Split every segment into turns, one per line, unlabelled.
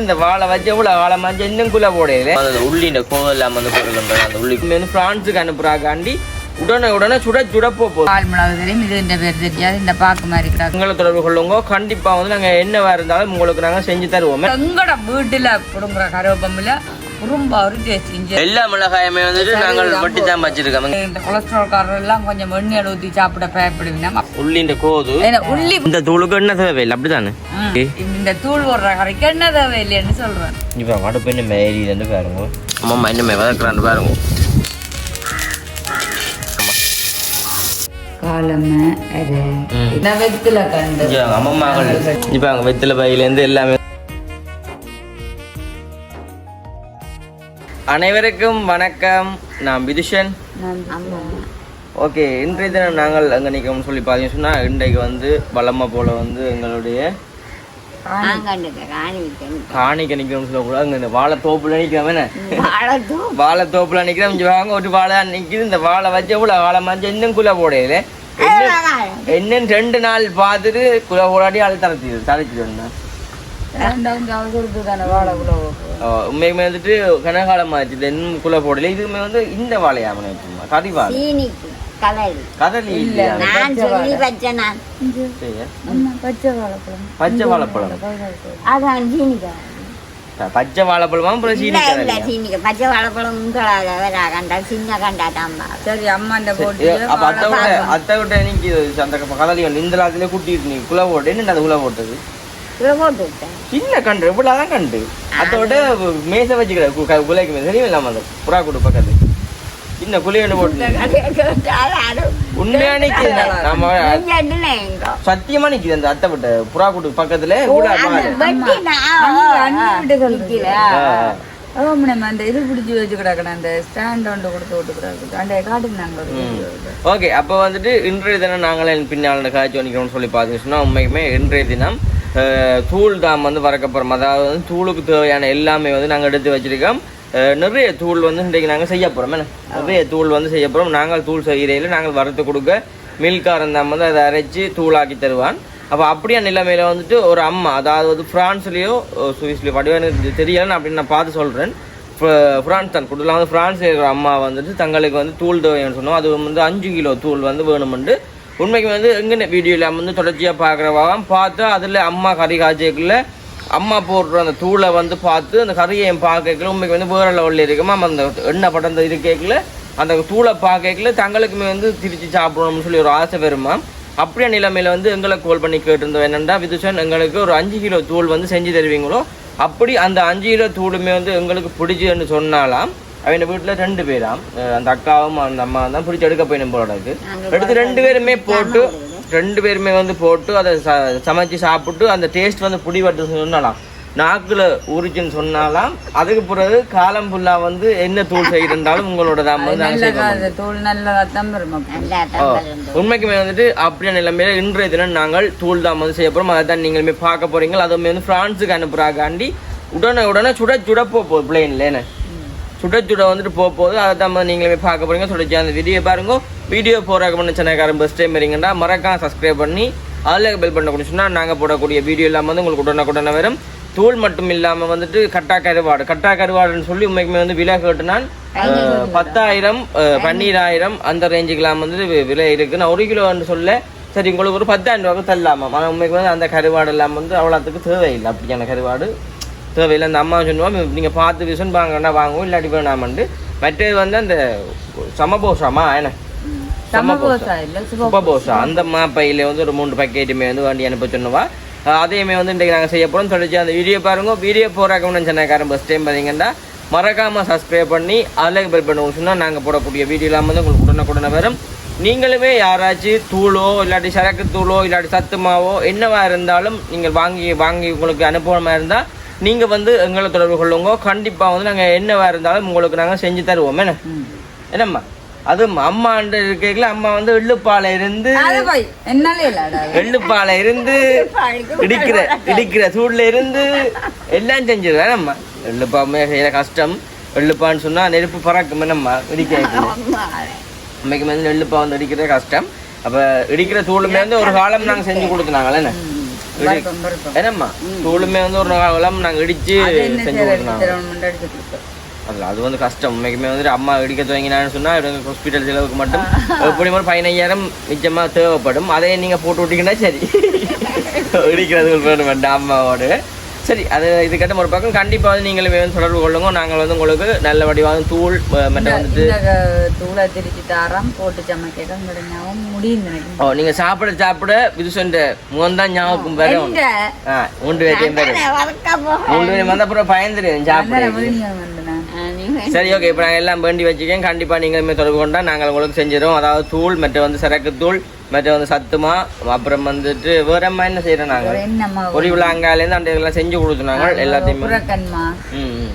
இந்த வாழை வச்சு எவ்வளவு வாழை மஞ்சள் இன்னும் குள்ள போடையில அந்த உள்ளின்ற கோவெல்லாம் வந்து பொருள் அந்த உள்ளி பிரான்ஸுக்கு அனுப்புறாக்காண்டி உடனே உடனே சுட சுட போகுது
பால் மிளகு தெரியும் இது இந்த பேர் தெரியாது. இந்த பாக்கு மாதிரி கிடக்கு.
உங்களை தொடர்பு கொள்ளுங்க. கண்டிப்பா வந்து நாங்க என்னவா இருந்தாலும் உங்களுக்கு நாங்க செஞ்சு தருவோம்.
எங்கட வீட்டுல புடுங்குற கருவேப்பமில்ல ரொம்ப டேஸ்ட் இஞ்சி
எல்லா மிளகாயுமே வந்துட்டு நாங்கள் வெட்டி தான் வச்சிருக்கோம்.
இந்த கொலஸ்ட்ரால் காரர் எல்லாம் கொஞ்சம் வெண்ணெய் ஊற்றி சாப்பிட பயப்படுவீங்க
உள்ளின்ற கோது.
உள்ளி
இந்த தூளுக்கு என்ன தேவையில்லை? அப்படித்தானே?
இந்த தூள் போடுற கரைக்கு என்ன தேவை இல்லைன்னு சொல்றேன்.
இப்போ அடுப்பு என்ன மேரி வந்து பாருங்க. அம்மா என்ன வதக்குறான்னு பாருங்க.
காலமை அரை. இந்த வெத்தில கண்டு.
அம்மம்மாக்கள் இப்போ அங்கே வெத்தில பையிலேருந்து எல்லாமே. அனைவருக்கும் வணக்கம். நான் விதுஷன் ஓகே இன்றைய தினம் நாங்கள் அங்கே நிற்கணும்னு சொல்லி பார்த்தீங்கன்னு சொன்னால் இன்றைக்கு வந்து வளமை போல் வந்து எங்களுடைய காணிக்க நிற்கணும்னு சொல்லக்கூடாது. அங்கே இந்த வாழை தோப்புல நிற்கிறோம் என்ன? வாழை தோப்புல நிற்கிறோம். இங்கே வாங்க ஒரு வாழை நிற்கிது இந்த வாழை வச்சு எவ்வளோ வாழை மஞ்சள் இன்னும் குள்ள போடையில இன்னும் ரெண்டு நாள் பார்த்துட்டு குள்ள போடாடி ஆள்
வாழை உள்ள
உண்மையுமே வந்துட்டு கனகாலம் ஆச்சு. இன்னும் குள்ள போடல? இதுவுமே வந்து இந்த வாழையாம வச்சுமா கறி வாழை கதலி இல்லையா?
நான் சொல்லி வச்சேன் நான்.
சரியா?
பச்சை வாழைப்பழம்.
பச்சை வாழைப்பழம்.
அதான் சீனிக்கா
பச்சை வாழைப்பழமா அப்புறம் சீனி
இல்ல பச்சை வாழைப்பழம் உங்களால சின்ன கண்டா தாம்மா
சரி அம்மாண்ட போட்டு
ஏ, அப்ப அத்தை விட்ட அத்தை விட்ட எனக்கு அந்த கதலி வந்து இந்த லாத்துல கூட்டிட்டு நீ குள்ள போட்டு என்ன அது குள்ள போட்டது
போட்டு
சின்ன கண்டு இவ்வளவுதான் கண்டு அதோட மேசை வச்சுக்கிற குலைக்கு மேசை இல்லாம அந்த புறா கூடு பக்கத்து சின்ன குழி ஒன்று போட்டு உண்மையா நிக்குது. நம்ம சத்தியமா நிக்குது அந்த அத்தை விட்ட புறா கூட்டு பக்கத்துல. ஓகே அப்போ வந்துட்டு இன்றைய தினம் நாங்களே பின்னால் காய்ச்சி வணிக்கிறோம்னு சொல்லி பார்த்தீங்கன்னா உண்மைக்குமே இன்றைய தினம் தூள் தாம் வந்து வரக்கப்புறம் அதாவது வந்து தூளுக்கு தேவையான எல்லாமே வந்து நாங்கள் எடுத்து வச்சிருக்கோம். நிறைய தூள் வந்து இன்றைக்கு நாங்கள் செய்ய போகிறோம் என்ன? நிறைய தூள் வந்து செய்ய போகிறோம் நாங்கள் தூள் செய்கிறையில் நாங்கள் வறுத்து கொடுக்க மில்காரன் தான் வந்து அதை அரைச்சி தூளாக்கி தருவான். அப்போ அப்படியே நிலைமையில வந்துட்டு ஒரு அம்மா அதாவது வந்து ஃப்ரான்ஸ்லேயோ சுவிஸ்லேயோ வடிவான தெரியலன்னு அப்படின்னு நான் பார்த்து சொல்கிறேன் ஃப்ரான்ஸ் தான். கூடுதலாக வந்து ஃப்ரான்ஸில் இருக்கிற அம்மா வந்துட்டு தங்களுக்கு வந்து தூள் தேவைன்னு சொன்னோம். அது வந்து அஞ்சு கிலோ தூள் வந்து வேணுமெண்டு. உண்மைக்கு வந்து எங்கே வீடியோவில் வந்து தொடர்ச்சியாக பார்க்குறவாம் பார்த்து அதில் அம்மா கறி காய்ச்சிக்குள்ள அம்மா போடுற அந்த தூளை வந்து பார்த்து அந்த கறியை பார்க்கல உண்மைக்கு வந்து வேற லெவலில் இருக்குமா அந்த எண்ணெய் படம் இருக்கல அந்த தூளை பார்க்கல தங்களுக்குமே வந்து திரிச்சு சாப்பிடணும்னு சொல்லி ஒரு ஆசை வருமா அப்படியே நிலைமையில வந்து எங்களை கால் பண்ணி கேட்டிருந்தோம். என்னென்னா விதுஷன் எங்களுக்கு ஒரு அஞ்சு கிலோ தூள் வந்து செஞ்சு தருவீங்களோ? அப்படி அந்த அஞ்சு கிலோ தூளுமே வந்து எங்களுக்கு பிடிச்சுன்னு சொன்னாலாம். அவங்க வீட்டில் ரெண்டு பேராம். அந்த அக்காவும் அந்த அம்மா தான் பிடிச்சி எடுக்க போயிடும் போல எடுத்து ரெண்டு பேருமே போட்டு ரெண்டு பேருமே வந்து போட்டு அதை ச- சமைச்சு சாப்பிட்டு அந்த டேஸ்ட் வந்து புடி வட்டு சொன்னாலாம் நாக்குல ஊறிச்சுன்னு சொன்னாலாம் அதுக்கு பிறகு காலம் ஃபுல்லா வந்து என்ன தூள் செய்யிருந்தாலும் உங்களோட தான் வந்து
தூள் நல்லதா தான் வரும் அப்போ.
நல்லா
ஓ,
தம்பல்
உண்மைக்குமே வந்துட்டு அப்படியே நிலைமையில இன்றைய தினம் நாங்கள் தூள் தான் வந்து செய்ய போறோம். அதை தான் நீங்களுமே பார்க்க போறீங்க அதுவுமே வந்து பிரான்ஸுக்கு அனுப்புறாக்காண்டி உடனே உடனே சுட சுட போகுது பிளேன்ல என்ன? சுட சுட வந்துட்டு போக போகுது அதை தான் வந்து நீங்களுமே பார்க்க போறீங்க. தொடர்ச்சி அந்த வீடியோ பாருங்க. வீடியோ போறாக்க பண்ண சேனல்காரன் பஸ் டைம் வரீங்கன்னா மறக்காம சப்ஸ்கிரைப் பண்ணி அதில் பெல் பண்ண சொன்னா நாங்கள் போடக்கூடிய வீடியோ எல்லாம் வந்து உங்களுக்கு உடனே உடனே வரும். தூள் மட்டும் இல்லாமல் வந்துட்டு கட்டா கருவாடு. கட்டா கருவாடுன்னு சொல்லி உண்மைக்குமே வந்து விலை கேட்டுனால் பத்தாயிரம் பன்னீராயிரம் அந்த ரேஞ்சுக்கெல்லாம் வந்து விலை இருக்கு நான் ஒரு கிலோன்னு சொல்ல சரி உங்களுக்கு ஒரு பத்தாயிரம் ரூபாய்க்கு தரலாமா? ஆனால் உண்மைக்கு வந்து அந்த கருவாடு எல்லாம் வந்து அவ்வளோத்துக்கு தேவையில்லை. அப்படியான கருவாடு தேவையில்லை. அந்த அம்மா சொல்லுவோம் நீங்கள் பார்த்து விசன் வாங்கன்னா வாங்குவோம் இல்லாட்டி வேணாமண்டு மற்றது வந்து அந்த சமபோஷாமா என்ன?
சமபோசா இல்ல சுப
சுபபோஷா அந்த மாப்பையில வந்து ஒரு மூன்று பக்கெட்டுமே வந்து வண்டி அனுப்ப சொன்னவா அதையுமே வந்து இன்றைக்கு நாங்கள் செய்ய போகிறோம் தொடர்ச்சி அந்த வீடியோ பாருங்க. வீடியோ போகிறாக்கணும்னு சொன்னக்காரன் பஸ் டைம் பார்த்தீங்கன்னா மறக்காமல் சப்ஸ்கிரைப் பண்ணி அதில் பெல் பண்ணுவோம் சொன்னால் நாங்கள் போடக்கூடிய வீடியோலாம் வந்து உங்களுக்கு உடனுக்குடனே வரும். நீங்களுமே யாராச்சும் தூளோ இல்லாட்டி சரக்கு தூளோ இல்லாட்டி சத்து மாவோ என்னவா இருந்தாலும் நீங்கள் வாங்கி வாங்கி உங்களுக்கு அனுப்பணுமா இருந்தால் நீங்கள் வந்து எங்களை தொடர்பு கொள்ளுங்க. கண்டிப்பாக வந்து நாங்கள் என்னவா இருந்தாலும் உங்களுக்கு நாங்கள் செஞ்சு தருவோம். என்ன? என்னம்மா? அது அம்மாண்டு இருக்கையில அம்மா வந்து எள்ளுப்பாலை இருந்து எள்ளுப்பாலை இருந்து இடிக்கிற இடிக்கிற சூடுல இருந்து எல்லாம் செஞ்சிருவேன் நம்ம எள்ளுப்பாமே செய்யற கஷ்டம். எள்ளுப்பான்னு சொன்னா நெருப்பு பறக்கும். நம்ம இடிக்க அம்மைக்கு வந்து எள்ளுப்பா வந்து இடிக்கிறது கஷ்டம். அப்ப இடிக்கிற தூளுமே வந்து ஒரு காலம் நாங்க செஞ்சு கொடுத்துனாங்களே என்னம்மா? தூளுமே வந்து ஒரு காலம் நாங்க இடிச்சு செஞ்சு
செய்யறது? கொடுப்போம்
அது வந்து கஷ்டம். உண்மைக்குமே வந்துட்டு அம்மா இடிக்க துவங்கினான்னு சொன்னா இவங்க ஹாஸ்பிட்டல் செலவுக்கு மட்டும் எப்படி ஒரு பதினையாயிரம் நிச்சயமா தேவைப்படும். அதை நீங்க போட்டு விட்டீங்கன்னா சரி. இடிக்கிறது வேணும் வேண்டாம் அம்மாவோட. சரி அது இதுக்கட்ட ஒரு பக்கம் கண்டிப்பா வந்து நீங்களும் வந்து தொடர்பு கொள்ளுங்க. நாங்கள் வந்து உங்களுக்கு நல்ல வடிவாக தூள் மற்ற வந்துட்டு
தூளை திருச்சி தாரம் போட்டு சமைக்க முடியும்
ஓ நீங்க சாப்பிட சாப்பிட இது சொன்ன முகம்தான் ஞாபகம் ஆ மூன்று பேரையும் வரும்.
வளர்க்க போ
மூன்று பேரும் வந்த அப்புறம் பயந்துருவேன் சாப்பிட. சரி ஓகே இப்போ நாங்கள் எல்லாம் வேண்டி வச்சுக்கேன் கண்டிப்பாக நீங்கள் தொடர்பு கொண்டா நாங்கள் உங்களுக்கு செஞ்சிடும் அதாவது தூள் மற்ற வந்து சரக்கு தூள் மற்ற வந்து சத்துமா அப்புறம் வந்துட்டு வேற அம்மா என்ன செய்கிறோம் நாங்கள்? பொடி விழாங்காலேருந்து அந்த இதெல்லாம் செஞ்சு கொடுத்துனாங்க எல்லாத்தையுமே.
புறக்கண்மா
ம் ம்.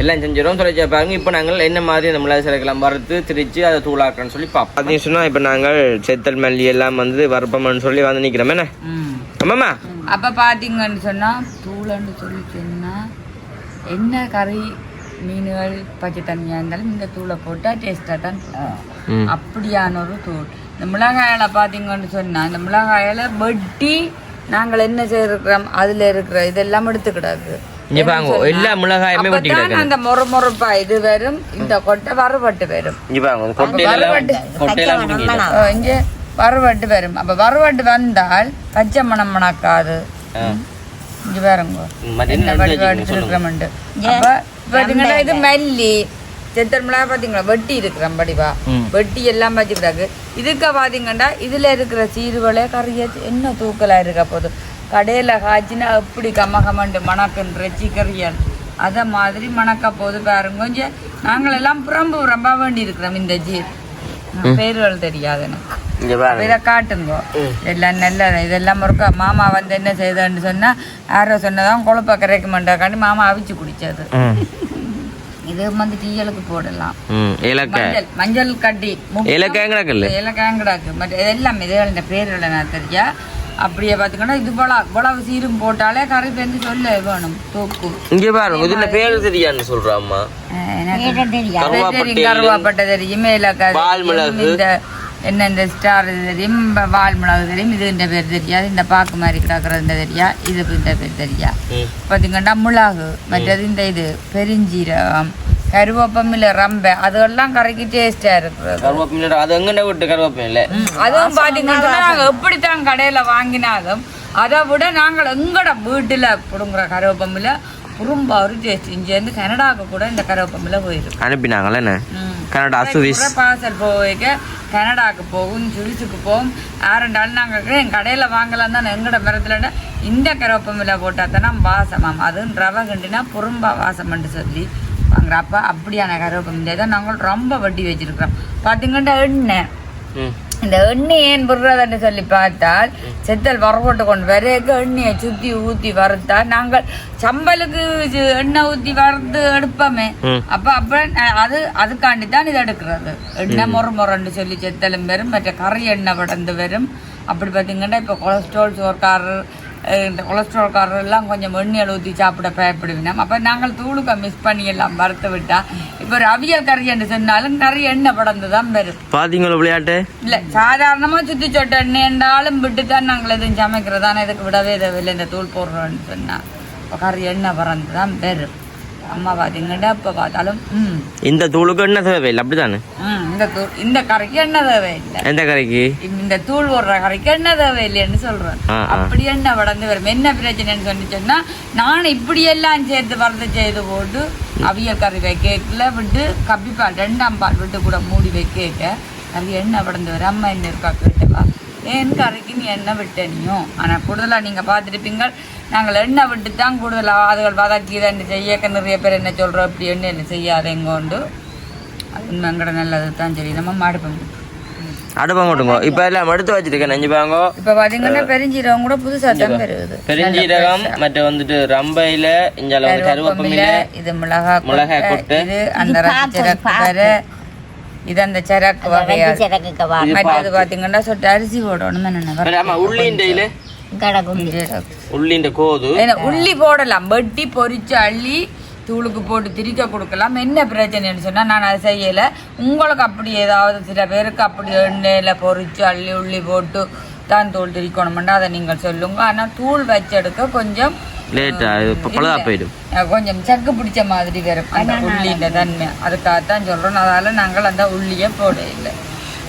எல்லாம் செஞ்சிடும் தொலைச்சா பாருங்க இப்போ நாங்கள் என்ன மாதிரி அந்த மிளகு சரக்கெல்லாம் வறுத்து திரிச்சு அதை தூளாக்குறோன்னு சொல்லி பார்ப்போம் பார்த்தீங்கன்னு சொன்னால் இப்போ நாங்கள் செத்தல் மல்லி எல்லாம் வந்து வறுப்போம்னு சொல்லி வந்து நிற்கிறோம் என்ன?
ம்.
ஆமாம்மா.
அப்ப பாத்தீங்கன்னு சொன்னா தூளன்னு சொல்லி சொன்னா என்ன கறி மீன்கள் பச்சை தண்ணியா இருந்தாலும் இந்த தூளை போட்டா டேஸ்டா தான் அப்படியான ஒரு தூள். இந்த மிளகாயில பாத்தீங்கன்னு சொன்னா இந்த மிளகாயில வெட்டி நாங்கள் என்ன செய்திருக்கிறோம்? அதுல இருக்கிற இதெல்லாம் எடுத்துக்கிடாது.
எல்லா மிளகாயுமே
அந்த மொறு மொறுப்பா இது வரும். இந்த கொட்டை வறுபட்டு வரும்.
இங்கே
வறுவட்டு வரும். அப்ப வறுவட்டு வந்தால் பச்சை மணம் மணக்காது. இங்க பாருங்க என்ன வடிவா அப்ப பாத்தீங்கன்னா இது மல்லி மிளகா பாத்தீங்களா? வெட்டி இருக்கிறோம் வடிவா
ம்.
வெட்டி எல்லாம் வச்சுக்கிட்டாக்கு இதுக்கு பாத்தீங்கன்னா இதுல இருக்கிற சீருவலை கறிய என்ன தூக்கலா இருக்க போகுது கடையில காய்ச்சினா எப்படி கம கமண்டு மணக்குன்ற சீக்கறியல் அத மாதிரி மணக்க போது பாருங்க. கொஞ்சம் நாங்கள் எல்லாம் புறம்பு புறம்பா வேண்டி இருக்கிறோம் இந்த ஜீர் பேர்கள் தெரியாது எனக்கு. இதை காட்டுங்க. இதெல்லாம் நல்ல இதெல்லாம் இருக்கா மாமா வந்து என்ன செய்தன்னு சொன்னா யாரோ சொன்னதான் கொழுப்ப கரைக்க மாட்டாக்காண்டி மாமா அவிச்சு குடிச்சது. இது வந்து டீயலுக்கு போடலாம். மஞ்சள் மஞ்சள் கட்டி. இலக்காங்கடாக்கு மற்ற இதெல்லாம் இதுகள பேர்கள் நான் தெரியா அப்படியே பார்த்துக்கன்னா இது போல இவ்வளவு சீரும் போட்டாலே கறி பேருந்து சொல்ல வேணும். தூக்கு.
இங்கே பாருங்க இதுல பேர் தெரியான்னு சொல்றா அம்மா
அஹ் எனக்கு
கேட்ட தெரியா
தெரியும் கருவாப்பட்டை தெரியும் இந்த என்ன இந்த ஸ்டார் இது தெரியும் வால் மிளகு தெரியும் இது இந்த பேர் தெரியாது இந்த பாக்கு மாதிரி கிடக்குறது இந்த தெரியா இது இந்த பேர் தெரியா. பார்த்தீங்கன்னா மிளகு மற்றது இந்த இது பெருஞ்சீரகம் கருவேப்பம் இல்லை ரம்பை அதெல்லாம் கரைக்கு டேஸ்டா இருக்கிறது
கருவேப்பிலை அது எங்கண்ட விட்டு கருவேப்பிலை
அதுவும் பாத்தீங்கன்னா நாங்க எப்படித்தான் கடையில வாங்கினாலும் அதை விட நாங்கள் எங்கட வீட்டுல புடுங்குற கருவேப்பமில்ல குறும்பா ஒரு டேஸ்ட் இங்கேருந்து கனடாவுக்கு கூட இந்த கருவேப்பமில்ல போயிடும்
அனுப்பினாங்களே. கனடா சுவிஸ்
பார்சல் போக கனடாக்கு போகும் சுவிஸுக்கு போகும் ஆரண்டாலும் நாங்கள் கடையில் வாங்கலாம் தான் எங்கட மரத்தில் இந்த கருவேப்பமில்ல போட்டால் தானே வாசமாம் அதுவும் ரவை கண்டுனா புறம்பா வாசம்னு சொல்லி வாங்குறோம் அப்போ அப்படியான கருவேப்பமில்லை தான் நாங்கள் ரொம்ப வட்டி வச்சிருக்கிறோம். பார்த்தீங்கன்னா எண்ணெய். இந்த எண்ணெய் ஏன் விடுறதுன்னு சொல்லி பார்த்தால் செத்தல் வரப்போட்டு கொண்டு வரைக்கு எண்ணெயை சுத்தி ஊத்தி வறுத்தா நாங்கள் சம்பலுக்கு எண்ணெய் ஊத்தி வறுத்து எடுப்போமே. அப்ப அப்ப அது அதுக்காண்டி தான் இது எடுக்கிறது. எண்ணெய் முறை முறைன்னு சொல்லி செத்தலும் வரும். மற்ற கறி எண்ணெய் படந்து வரும். அப்படி பார்த்தீங்கன்னா இப்போ கொலஸ்ட்ரால் சோர்க்காரர் இந்த கொலஸ்ட்ரால்காரர் எல்லாம் கொஞ்சம் எண்ணெயில் ஊற்றி சாப்பிட பயப்படுவினோம். அப்போ நாங்கள் தூளுக்க மிஸ் பண்ணி எல்லாம் வறுத்து விட்டா இப்போ அவியல் கறி என்று சொன்னாலும் கறி எண்ணெய் படந்து தான் வரும்.
பாத்தீங்களா விளையாட்டு?
இல்ல சாதாரணமா சுத்தி சொட்ட எண்ணெய் என்றாலும் விட்டுத்தான் நாங்கள் எதுவும் சமைக்கிறதான இதுக்கு விடவே தேவையில்லை இந்த தூள் போடுறோம்னு சொன்னா. இப்ப கறி எண்ணெய் பறந்து தான் வரும். அம்மா பாத்தீங்கன்னா இப்ப பார்த்தாலும்
இந்த தூளுக்கு என்ன தேவையில்லை அப்படித்தானே?
ம் இந்த தூள் இந்த கறிக்கு எண்ணெய் தேவையில்லை
எந்த கறிக்கு?
இந்த தூள் போடுற கறிக்கு எண்ணெய் தேவையில்லைன்னு சொல்றேன்.
ஆ, ஆ.
அப்படி எண்ணெய் வளர்ந்து வரும்? என்ன பிரச்சனைன்னு சொன்னிச்சோன்னா நான் இப்படி எல்லாம் சேர்த்து வறுத்து செய்து போட்டு அவியல் கறி வைக்கல விட்டு கப்பிப்பால் ரெண்டாம் பால் விட்டு கூட மூடி வைக்க கறி எண்ணெய் வளர்ந்து வரும்? அம்மா என்ன இருக்கா கேட்டவா? ஏன் கறிக்கு நீ எண்ணெய் விட்டனியும் ஆனால் கூடுதலாக நீங்கள் பார்த்துருப்பீங்க. நாங்கள் எண்ணெய் விட்டு தான் கூடுதலாக அதுகள் வதக்கி தான் செய்யக்க நிறைய பேர் என்ன சொல்கிறோம் இப்படி எண்ணெயில் செய்யாதேங்கோண்டு அது உண்மைங்கட நல்லது தான் சரி நம்ம மாடுப்போம்
அடுப்பம் கொட்டுங்க இப்ப எல்லாம் எடுத்து வச்சிருக்கேன் நெஞ்சு பாங்க.
இப்ப பாத்தீங்கன்னா பெருஞ்சீரகம் கூட புதுசா தான் பெறுகுது
பெருஞ்சீரகம் மற்ற வந்துட்டு ரம்பையில இந்த அளவு கருவேப்பமில
இது மிளகா
மிளகாய் கொட்டை.
இது அந்த வேற இது அந்த சரக்கு வகையா மற்றது பாத்தீங்கன்னா சொட்டு அரிசி போடணும்
உள்ளிண்டையில உள்ளிண்ட கோது
உள்ளி போடலாம் வெட்டி பொரிச்சு அள்ளி தூளுக்கு போட்டு திரிக்க கொடுக்கலாம் என்ன பிரச்சனைன்னு சொன்னா நான் அதை செய்யல உங்களுக்கு அப்படி ஏதாவது சில பேருக்கு அப்படி எண்ணெயில பொரிச்சு அள்ளி உள்ளி போட்டு தான் தூள் திரிக்கணும்னா அதை நீங்கள் சொல்லுங்க. ஆனா தூள் வச்செடுக்க கொஞ்சம் கொஞ்சம் சக்கு பிடிச்ச மாதிரி வரும். அந்த உள்ளின்ற தன்மை. அதுக்காகத்தான் சொல்றோம். அதால நாங்கள் அந்த உள்ளியை போட இல்லை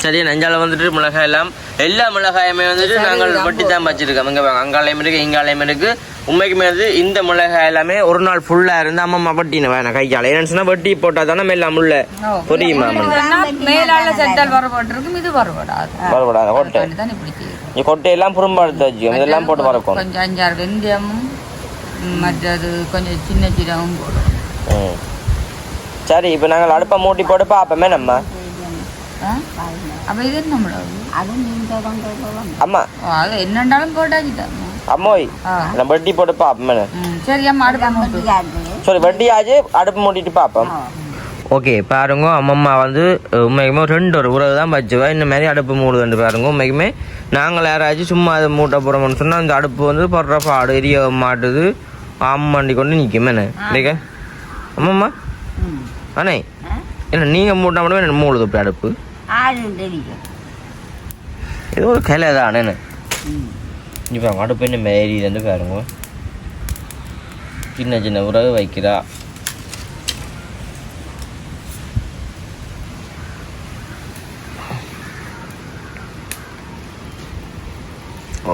சரி நஞ்சால வந்துட்டு மிளகாய் எல்லாம் எல்லா மிளகாயுமே வந்துட்டு நாங்கள் வட்டி தான் வச்சிருக்கோம். இங்கே அங்காலயம் இருக்கு இங்காலயம் இருக்கு. உண்மைக்குமே வந்து இந்த மிளகாய் எல்லாமே ஒரு நாள் ஃபுல்லா இருந்து அம்மா வட்டின வேணாம் கையால. ஏன்னு சொன்னா வட்டி போட்டா தானே எல்லாம் உள்ள புரியுமா
மேலால செத்தால் வரப்பட்டிருக்கும் இது வரப்படாது.
வரப்படாத கொட்டை நீ கொட்டையெல்லாம் புறம்பா எடுத்து வச்சுக்கோ இதெல்லாம் போட்டு வரக்கும்
கொஞ்சம் அஞ்சாறு வெந்தயமும் மற்றது கொஞ்சம் சின்ன சீரகமும் போடும்.
சரி இப்போ நாங்கள் அடுப்பை மூட்டி போட்டு பார்ப்போமே நம்ம?
அப்ப இது என்ன மிளகு
அது நீங்கள்
அம்மா.
அது என்னண்டாலும் போட்டாச்சு
அம்மோய் நம்ம வட்டி போட்டு பார்ப்போமே.
சரி அம்மா
முடியாது
சரி வட்டி ஆச்சு அடுப்பு மூட்டிட்டு பார்ப்போம். ஓகே பாருங்க அம்மம்மா வந்து உண்மைக்குமே ரெண்டு ஒரு உறவு தான் வச்சுவா இந்த மாதிரி அடுப்பு மூடுதுண்டு பாருங்க உண்மைக்குமே. நாங்கள் யாராச்சும் சும்மா அதை மூட்டை போகிறோம்னு சொன்னால் அந்த அடுப்பு வந்து படுற பாடு எரிய மாட்டுது. ஆமாண்டி கொண்டு நிற்கும் என்ன? இல்லைங்க அம்மம்மா? அண்ணே? என்ன நீங்கள் மூட்டா மட்டுமே என்ன மூடுது இப்படி அடுப்பு? ஏதோ ஒரு கிளை தானே என்ன? இப்போ அடுப்பு என்ன மாரி வந்து பாருங்க. சின்ன சின்ன உறவு வைக்கிறா.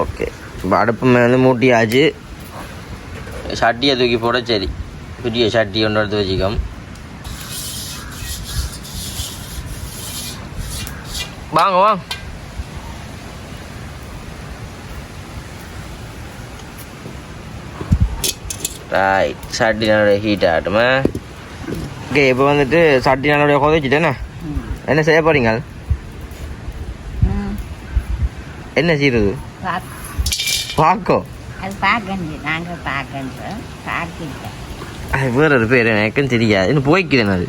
ஓகே. இப்போ அடுப்பு மேல மூட்டியாச்சு. சட்டியை தூக்கி போட சரி. பெரிய சட்டி ஒன்று எடுத்து வச்சுக்கோம் வாங்க வாங்க. ரைட் சட்டி நல்ல ஹீட் ஆகட்டுமே. ஓகே இப்போ வந்துட்டு சட்டி நல்லபடியாக கொதிச்சிட்டேண்ணே என்ன செய்ய போறீங்க?
ம்.
என்ன செய்யுறது? பாக்கோ?
அது பார்க்கணும் நாங்கள் பார்க்கணும் பார்க்கிட்டேன்
அது வேற ஒரு பேர் எனக்கும் தெரியாது. இன்னும் போய்க்குதுன்னு அது.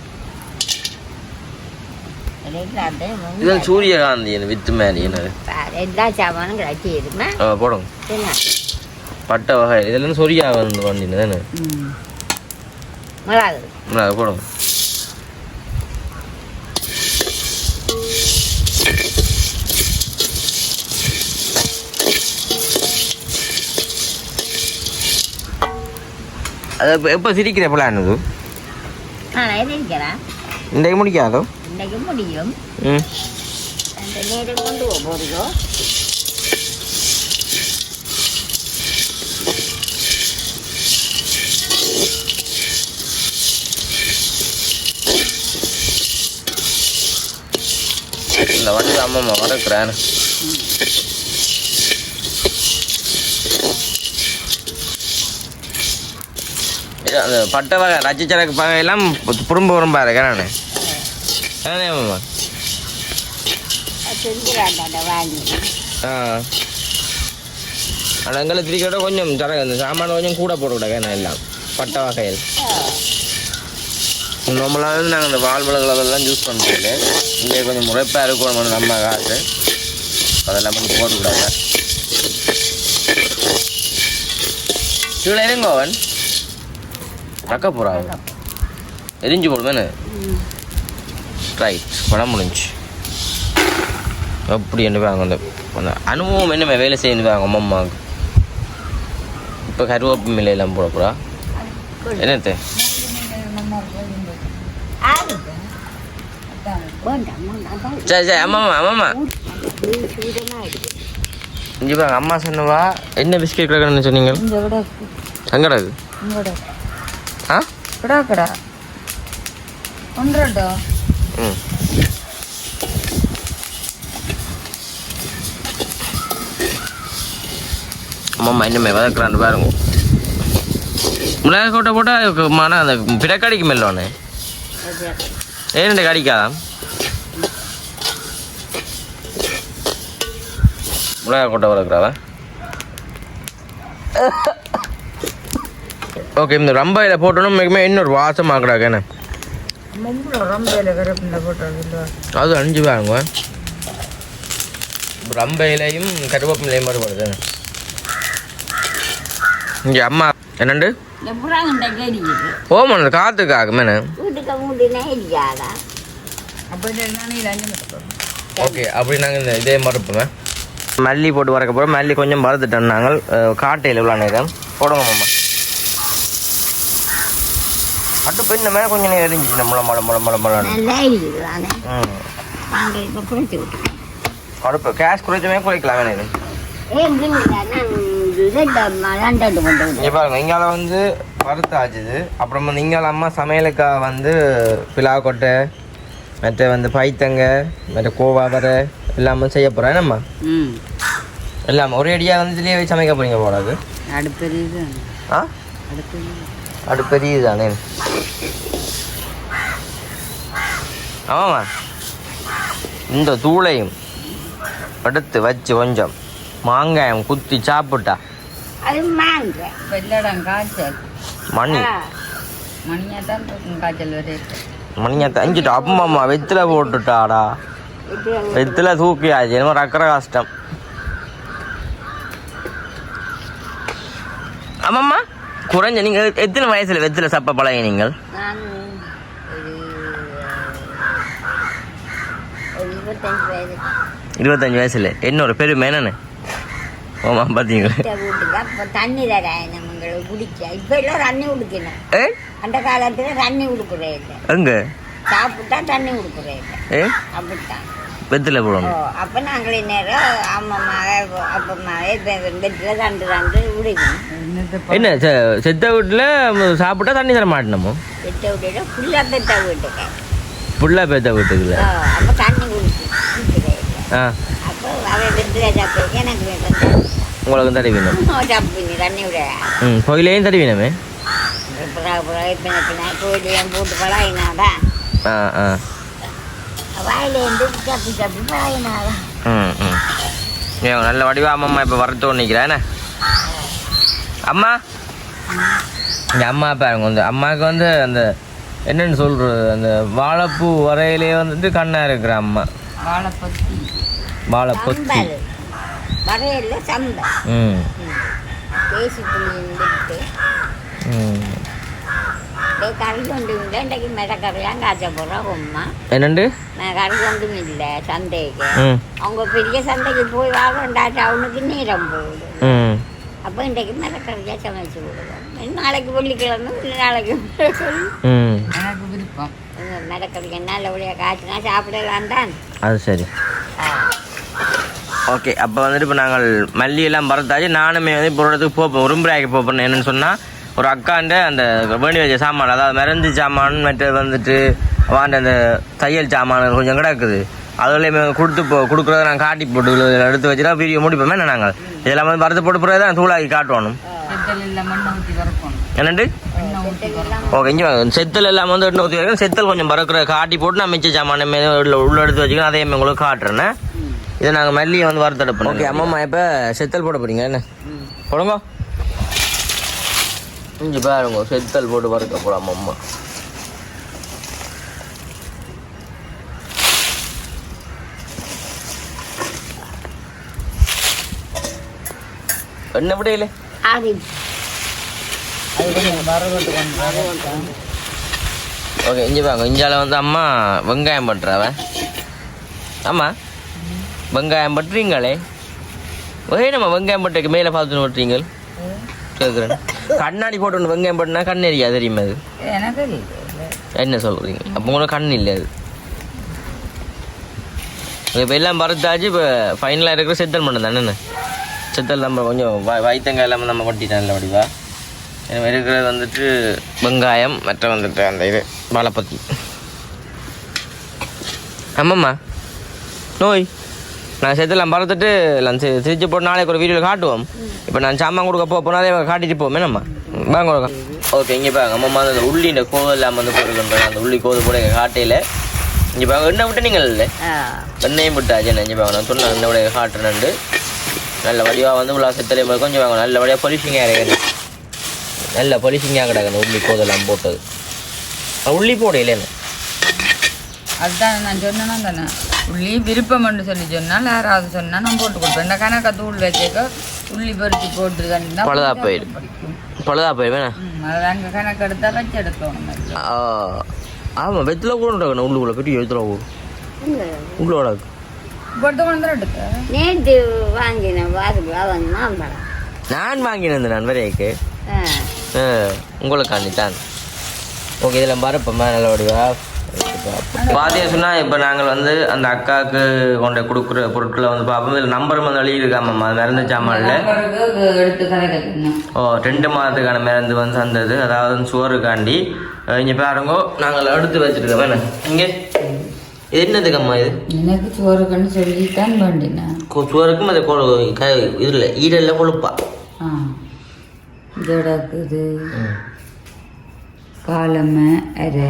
எல்லாத்தையும்
இது சூரியகாந்தி என்ன வித்து மாதிரி என்னது
எல்லா சாமானும் கிடச்சி இருக்குமா?
ஆ போடுங்க. பட்டை வகை இதெல்லாம் சொரியா வந்து தானே
மிளகு
போடுங்க. அது எப்போ சிரிக்கிற பிளான் அது
நான் இருக்கிறேன்
இன்றைக்கு முடிக்காதோ
இன்றைக்கு முடியும்
ம்
அந்த நேரம் கொண்டு போகிறதோ
இந்த வண்டி அம்மா வளர்க்குறேன் அந்த பட்டை வகை ரச்சிச்சரக்கு வகையெல்லாம் புறம்பு புறம்பா அம்மா.
செஞ்சுறாண்ட வாங்கி.
ஆ. ஆனால் எங்களை திரிக்கோட கொஞ்சம் சரக்கு அந்த சாமான கொஞ்சம் கூட போட்டுவிடாங்க நான் எல்லாம். பட்டை வகையில் நம்மளால நாங்கள் இந்த வாழ்வளங்கள் அதெல்லாம் யூஸ் பண்ணுறது இங்கே கொஞ்சம் முறைப்பாக இருக்கணும் நம்ம காசு. அதெல்லாம் பண்ணி போடக்கூடாது கீழே இருங்கோவன் ரக்க போகிறா எரிஞ்சு போடுவேன்னு ரைட் படம் முடிஞ்சு அப்படி என்ன வாங்க அந்த அனுபவம் என்ன வேலை செய்யணும் வாங்க அம்மாவுக்கு இப்போ கருவேப்பு மில்லையெல்லாம் போட போகிறா என்னத்தை சரி சரி
சூடமாக இருக்கு
இங்கே பாருங்க அம்மா சொன்னவா என்ன பிஸ்கெட் கிடக்குன்னு சொன்னீங்க
விட கடா ஒன்றடா
ம். அம்மா இன்னுமே வதக்குறான்னு பாருங்க. மிளகாய் கோட்டை போட்டால் மன அந்த பிறக்கடிக்கு மெல்லோன்னு. ஏன் கடிக்காதா மிளகாய் கோட்டை ஓகே இந்த ரம்பாயில் போட்டோன்னு மிகமே இன்னொரு வாசம் ஆக்குறாங்க என்ன அது அஞ்சு வாங்க ரம்பையிலையும் கருவேப்பிலையும் மாறுபடுது இங்கே அம்மா என்னண்டு? ஓமன் காற்றுக்காக மேனே ஓகே அப்படி நாங்கள் இந்த இதே மறுப்போமே மல்லி போட்டு வறக்க போகிறோம் மல்லி கொஞ்சம் வறுத்துட்டோம் நாங்கள். காட்டையில் இவ்வளோ நேரம். போடுங்க மாமா. அடுப்பு இந்த மாதிரி கொஞ்சம் நேரம் எரிஞ்சிச்சு. நம்மள மழை மழை மழை மழை
நாங்கள்
அடுப்பு கேஸ் குறைச்சமே குறைக்கலாம் வேணும் இது. பாருங்க இங்கால வந்து வறுத்து ஆச்சுது. அப்புறம் இங்கால அம்மா சமையலுக்காக வந்து பிலா கொட்டை மற்ற வந்து பைத்தங்க மற்ற கோவாவரை எல்லாமே செய்ய போகிறேன் நம்ம எல்லாம் ஒரே அடியாக வந்து இதுலேயே சமைக்க போகிறீங்க போடாது
அடுப்பது இது
ஆ?
அடுப்பது
அது பெரியது தானே ஆமாம்மா இந்த தூளையும் எடுத்து வச்சு கொஞ்சம் மாங்காயம் குத்தி சாப்பிட்டா.
அது மாங்க
வெள்ளடம் காய்ச்சல்.
மணி.
மணியாக தான் காய்ச்சல் வரைக்கும்
மணியத்தை அஞ்சிட்டு அம்மா வெத்தில போட்டுட்டாடா. வெத்தில தூக்கியாச்சு. என்னமோ ரக்கற கஷ்டம். ஆமாம்மா. குறைஞ்ச நீங்க எத்தனை வயசுல வெத்தில சப்ப பழகி நீங்கள்?
இருபத்தஞ்சு
வயசுல. என்ன ஒரு பெருமை என்னன்னு?
வீட்டுக்கு அப்போ தண்ணி நம்மங்களுக்கு குடிக்க. இப்போ எல்லாம் தண்ணி குடிக்கணும். அந்த காலத்தில் தண்ணி கொடுக்குறே இல்லை.
எங்க?
சாப்பிட்டா தண்ணி கொடுக்குறே இல்லை.
ஏ?
அப்படித்தான்.
வெத்தில போடணும்
அப்போ நாங்களே நேரம் இப்போ வெட்டில் தண்டு தண்டு குடிக்கணும்
என்னத்தை
என்ன செத்த வீட்டுல சாப்பிட்டா தண்ணி தர மாட்டேனமோ?
வெட்ட விட்டுட்டு ஃபுல்லாக பெத்த வீட்டுக்கு.
புள்ள பேத்த வீட்டுக்குள்ள
அப்போ தண்ணி குடிச்சு
ஆ.
அப்போ அவன் வெட்டில் சாப்பிட்டு எனக்கு வேணும்
உங்களுக்கு தருவீனம்
சாப்பிட்டு தண்ணி விட.
ம் கோயிலையும்
புறா புறா இப்போ போட்டு பழகினாதான்.
ஆ ஆ.
வாயிலேருந்து
ம் நல்ல வடிவா அம்மா இப்போ வரத்தோன்னு நிற்கிறேன் அம்மா? இந்த அம்மா பாருங்க வந்து அம்மாவுக்கு வந்து அந்த என்னன்னு சொல்றது அந்த வாழைப்பூ வரையிலே வந்துட்டு கண்ணா இருக்கிற அம்மா.
வாழைப்பத்தி
வாழைப்பொத்தி
வரையில சம்பல்.
ம்.
உம்மா
என்னண்டு
நான் கறி ஒன்றும் இல்லை சந்தைக்கு
ம்
அவங்க பெரிய சந்தைக்கு போய் வாங்கண்டா டவுனுக்கு நேரம் போகுது அப்போ இன்றைக்கு மிளகறியாக சமைச்சு விடுவோம் நாளைக்கு வெள்ளிக்கிழமை இல்லை நாளைக்கு
எனக்கு விருப்பம்
மிளகறிக்கு நல்லபடியாக காய்ச்சினா சாப்பிடலாம் தான்
அது சரி ஓகே அப்போ வந்துட்டு இப்போ நாங்கள் மல்லி எல்லாம் பறத்தாச்சு நானுமே வந்து இப்போ ஒரு இடத்துக்கு போப்போம் உரும்புராய்க்கு போப்போம் என்னன்னு சொன்னால் ஒரு அக்காண்ட அந்த வேண்டி வச்ச சாமான் அதாவது மருந்து சாமான் மற்ற வந்துட்டு வாண்ட அந்த தையல் சாமான் கொஞ்சம் கிடக்குது. அதுலேயுமே கொடுத்து போ கொடுக்குறத நான் காட்டி போட்டு எடுத்து வச்சுட்டா வீடியோ முடிப்போமே என்ன நாங்கள்? இதெல்லாம் வந்து பறத்து போட்டு போகிறத தான் தூளாக்கி காட்டணும்.
செத்தல் இல்லை மண்ணை ஊற்றி வறுக்கணும்.
என்னண்டு? ஓகே இங்கே வாங்க. செத்தல் எல்லாம் வந்து எண்ணெய் ஊற்றி வைக்கணும் செத்தல் கொஞ்சம் பறக்கிற காட்டி போட்டு நான் மிச்ச சாமான உள்ள உள்ள எடுத்து வச்சுக்கணும் அதே மாதிரி உங்களுக்கு காட்டுறேன். இதை நாங்கள் மல்லியை வந்து வறுத்தெடுப்போம். ஓகே அம்மா இப்போ செத்தல் போட போறீங்க என்ன? போடுங்க. இஞ்சி பாருங்க செத்தல் போட்டு வறுக்க போடாம அம்மா. என்ன விடையில? ஓகே இஞ்சி பாருங்க இஞ்சால வந்து அம்மா வெங்காயம் பட்டுறாவ ஆமா வெங்காயம் பட்டுறீங்களே? ஒரே நம்ம வெங்காயம் பட்டுக்கு மேலே பார்த்துன்னு விட்டுறீங்க கேட்குறேன் கண்ணாடி போட்டு வெங்காயம் பட்டுனா கண் எரியா தெரியுமா அது? என்ன சொல்கிறீங்க அப்போ உங்களுக்கு கண் இல்லை அது. இப்போ எல்லாம் பறத்தாச்சு இப்போ ஃபைனலாக இருக்கிற செத்தல் மட்டும் தானே செத்தல் நம்ம கொஞ்சம் வைத்தங்காய் எல்லாம் நம்ம கொட்டிட்டோம் வடிவா எனக்கு இருக்கிறது வந்துட்டு வெங்காயம் மற்ற வந்துட்டு அந்த இது வாழைப்பத்தி. ஆமாம்மா. நோய். நான் செத்தெல்லாம் பறந்துட்டு எல்லாம் திரிச்சு போட்டு நாளைக்கு ஒரு வீடியோவில் காட்டுவோம். இப்போ நான் சாமான் கொடுக்க போ போனாலே காட்டிட்டு போவோமே நம்ம. வாங்க ஓகே இங்கே பாருங்க. அம்மா அந்த உள்ளின்ற கோது எல்லாம் வந்து போட்டுக்கின்ற அந்த உள்ளி கோது போட காட்டையில். இங்கே பாருங்க எண்ணெய் விட்டு நீங்கள் இல்லை? எண்ணெயும் விட்டாச்சு என்ன இங்கே பாருங்க. நான் சொன்னேன் எண்ணெய் விட காட்டுறேன்ட்டு நல்ல வடிவாக வந்து உள்ள செத்தலையும் போய் கொஞ்சம் வாங்க நல்ல வடிவாக பொலிஷிங்காக இருக்கு. நல்ல பொலிஷிங்காக கிடக்கு உள்ளி கோதெல்லாம் போட்டது. உள்ளி போட இல்லைன்னு
அதுதான் நான் சொன்னேன்னா தானே. உள்ளி விருப்பம்னு சொல்லி சொன்னால் யாராவது சொன்னால் நான் போட்டு கொடுப்பேன். இந்த கணக்கை தூள் வச்சுக்க உள்ளி பறிச்சு போட்டு கண்டினா
பழுதா போயிடும். பழுதா போய் வேணா
அது அங்கே கணக்கு எடுத்தா வச்சு எடுக்கணும்
ஆமாம் வெத்தில கூட கிடக்கணும் உள்ளுக்குள்ள பெரிய வெத்தில கூட. உள்ளோட
போட்டு கொண்டு எடுக்க
நேற்று வாங்கினேன்
நான் வாங்கினேன் நான் வரையக்கு
ஆ.
உங்களுக்காண்டி தான். ஓகே இதில் பரப்பம்மா நல்ல வடிவா பாத்தியா சொன்னால் இப்போ நாங்கள் வந்து அந்த அக்காவுக்கு கொண்டு கொடுக்குற பொருட்களை வந்து பார்ப்போம். இதில் நம்பர் வந்து எழுதியிருக்காமம்மா அது மருந்து சாமான்ல ஓ ரெண்டு மாதத்துக்கான மருந்து வந்து தந்தது. அதாவது சுவருக்காண்டி. இங்கே பாருங்க நாங்கள் எடுத்து வச்சுருக்கோம் என்ன? இங்கே? என்னதுக்கம்மா இது?
எனக்கு கண்டு சொல்லித்தான் வேண்டினேன்
கொ- சுவருக்கும் அது இதில் ஈரல்ல கொழுப்பா.
இதோட காலமை அரை.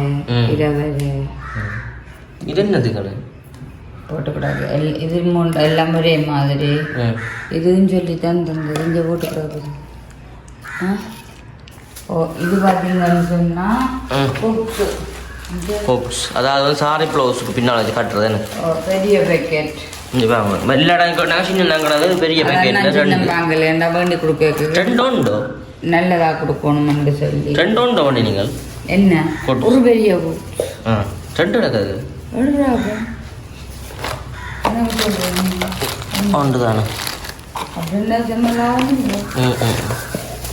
இரவரை
இது என்னதுக்கான
போட்டுக்கூடாது. எல் இது மூணு எல்லாம் ஒரே மாதிரி. இதுவும் சொல்லித்தான் தந்தது. இங்கே போட்டுக்கூடாது. ஓ இது பார்த்தீங்கன்னு சொன்னால் இது
ஹோப்ஸ் அதாவது சாரி ப்ளவுஸுக்கு பின்னால் வச்சு கட்டுறது என்ன?
ஓ, பெரிய பேக்கெட்
எல்லா இடம் நாங்கள் சின்ன நாங்கள் பெரிய பேக்கெட் ரெண்டு.
வாங்கல வேண்டி கொடுக்க
ரெண்டு உண்டோ?
நல்லதா கொடுக்கணும்னு சொல்லி.
ரெண்டு உண்டோ ஒன்று நீங்கள்?
என்ன. ஒரு பெரிய
ஆ ரெண்டு நடக்காது உண்டு தானே.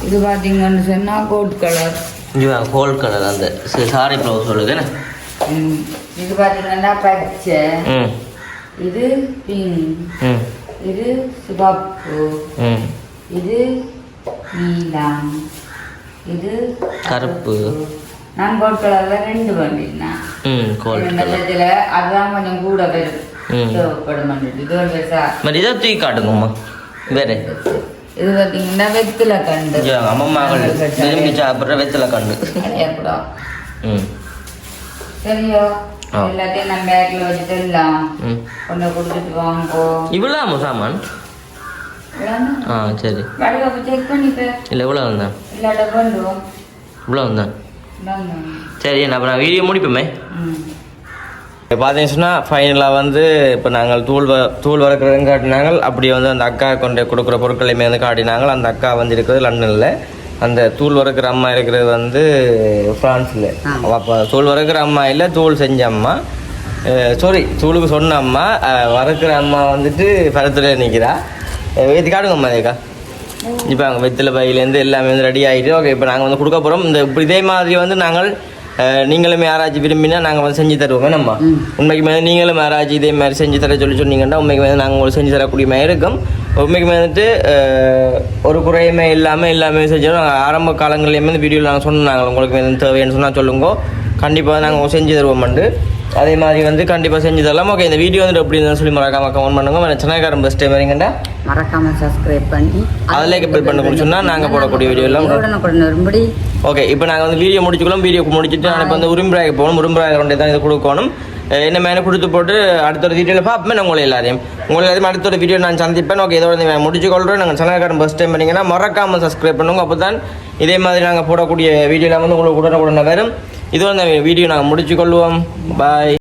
இது பார்த்தீங்கன்னு சொன்னால் கோட் கலர்
வாங்க கோல்ட் கலர் அந்த. சாரி ப்ளவுஸ் சொல்லுது என்ன?
இது பார்த்தீங்கன்னா பச்சை.
ம்.
இது பிங்க்
ம்.
இது சிவப்பு.
ம்.
இது நீலம். இது
கருப்பு.
நான் கோட் கலர்ல ரெண்டு பண்ணிருந்தேன்
ம் கோல்ட் கலர்
நல்லதுல அதுதான் கொஞ்சம் கூட வரும். தேவைப்படும் இது ஒரு பெருசா
மாதிரி இதை தூக்கி காட்டுங்கம்மா. வேற.
இது பார்த்தீங்கன்னா வெத்தில கண்டு.
அம்மம்மாக்கள் விரும்பி சாப்பிட்ற வெத்தலை கண்டு.
ஏற்படும்
ம்.
சரியோ
ஆ.
எல்லாத்தையும் நம்ம பேக்ல வச்சுட்டு எல்லாம் கொண்டு கொடுத்துட்டு வாங்கோ.
இவ்வளோ சாமான்? ஆ சரி. இல்லை இவ்வளோ தான்.
இல்லாட்ட பண்ணுவோம்
இவ்வளோ. சரி நான் அப்புறம் வீடியோ முடிப்போமே இப்போ பார்த்தீங்கன்னா ஃபைனலாக வந்து இப்போ நாங்கள் தூள் வ தூள் வளர்க்குறதுன்னு காட்டினாங்க அப்படி வந்து அந்த அக்கா கொண்டு கொடுக்குற பொருட்களையுமே வந்து காட்டினாங்க அந்த அக்கா வந்து இருக்கிறது லண்டனில். அந்த தூள் வறுக்கிற அம்மா இருக்கிறது வந்து ஃப்ரான்ஸில் அப்போ தூள் வறுக்கிற அம்மா இல்லை தூள் செஞ்ச அம்மா. சாரி தூளுக்கு சொன்ன அம்மா. வறுக்கிற அம்மா வந்துட்டு பரத்தில் நிற்கிறா இது காட்டுங்க அம்மா இதேக்கா இப்போ அங்கே வெத்தில பையிலேருந்து எல்லாமே வந்து ரெடி ஆகிட்டு ஓகே இப்போ நாங்கள் வந்து கொடுக்க போகிறோம் இந்த இப்படி இதே மாதிரி வந்து நாங்கள் நீங்களுமே யாராச்சும் விரும்பினா நாங்கள் வந்து செஞ்சு தருவோம் நம்ம உண்மைக்கு மேலே நீங்களும் யாராச்சும் இதே மாதிரி செஞ்சு தர சொல்லி சொன்னீங்கன்னா உண்மைக்கு மேலே நாங்கள் உங்களுக்கு செஞ்சு தரக்கூடிய மாதிரி இருக்கும். உண்மைக்கு வந்துட்டு ஒரு குறையுமே இல்லாமல் எல்லாமே செஞ்சோம். நாங்கள் ஆரம்ப காலங்கள்லேயுமே இந்த வீடியோவில் நாங்கள் சொன்னோம் நாங்கள் உங்களுக்கு தேவைன்னு சொன்னால் சொல்லுங்க. கண்டிப்பாக நாங்கள் செஞ்சு தருவோம்ண்டு அதே மாதிரி வந்து கண்டிப்பாக செஞ்சு தரலாம். ஓகே இந்த வீடியோ வந்து எப்படி இருந்தாலும் சொல்லி மறக்காம கமெண்ட் பண்ணுங்க. சென்னைக்காரன் பெஸ்ட் டைம் வரீங்கண்டா
மறக்காம சப்ஸ்கிரைப் பண்ணி
அதில் எப்படி பண்ண சொன்னா நாங்கள் போடக்கூடிய வீடியோ எல்லாம்
வரும்படி.
ஓகே இப்போ நாங்கள் வந்து வீடியோ முடிச்சுக்கலாம் வீடியோ முடிச்சுட்டு நான் இப்போ வந்து உரிம்பராக போகணும். உரிம்பராக கொண்டு தான் இது கொடுக்கணும். என்ன மேலே கொடுத்து போட்டு அடுத்த ஒரு வீடியோவில் பார்ப்பேன் நான் உங்களை எல்லாரையும். உங்களை எல்லாரையும் அடுத்த ஒரு வீடியோ நான் சந்திப்பேன். ஓகே இதோட நான் முடிச்சு கொள்கிறேன் நாங்கள் சேனல்காரன் ஃபஸ்ட் டைம் பண்ணீங்கன்னா மறக்காமல் சப்ஸ்கிரைப் பண்ணுங்க. அப்போ தான் இதே மாதிரி நாங்கள் போடக்கூடிய வீடியோலாம் வந்து உங்களுக்கு உடனுக்குடனே வரும். இது இந்த வீடியோ நாங்கள் முடிச்சு கொள்வோம் பாய்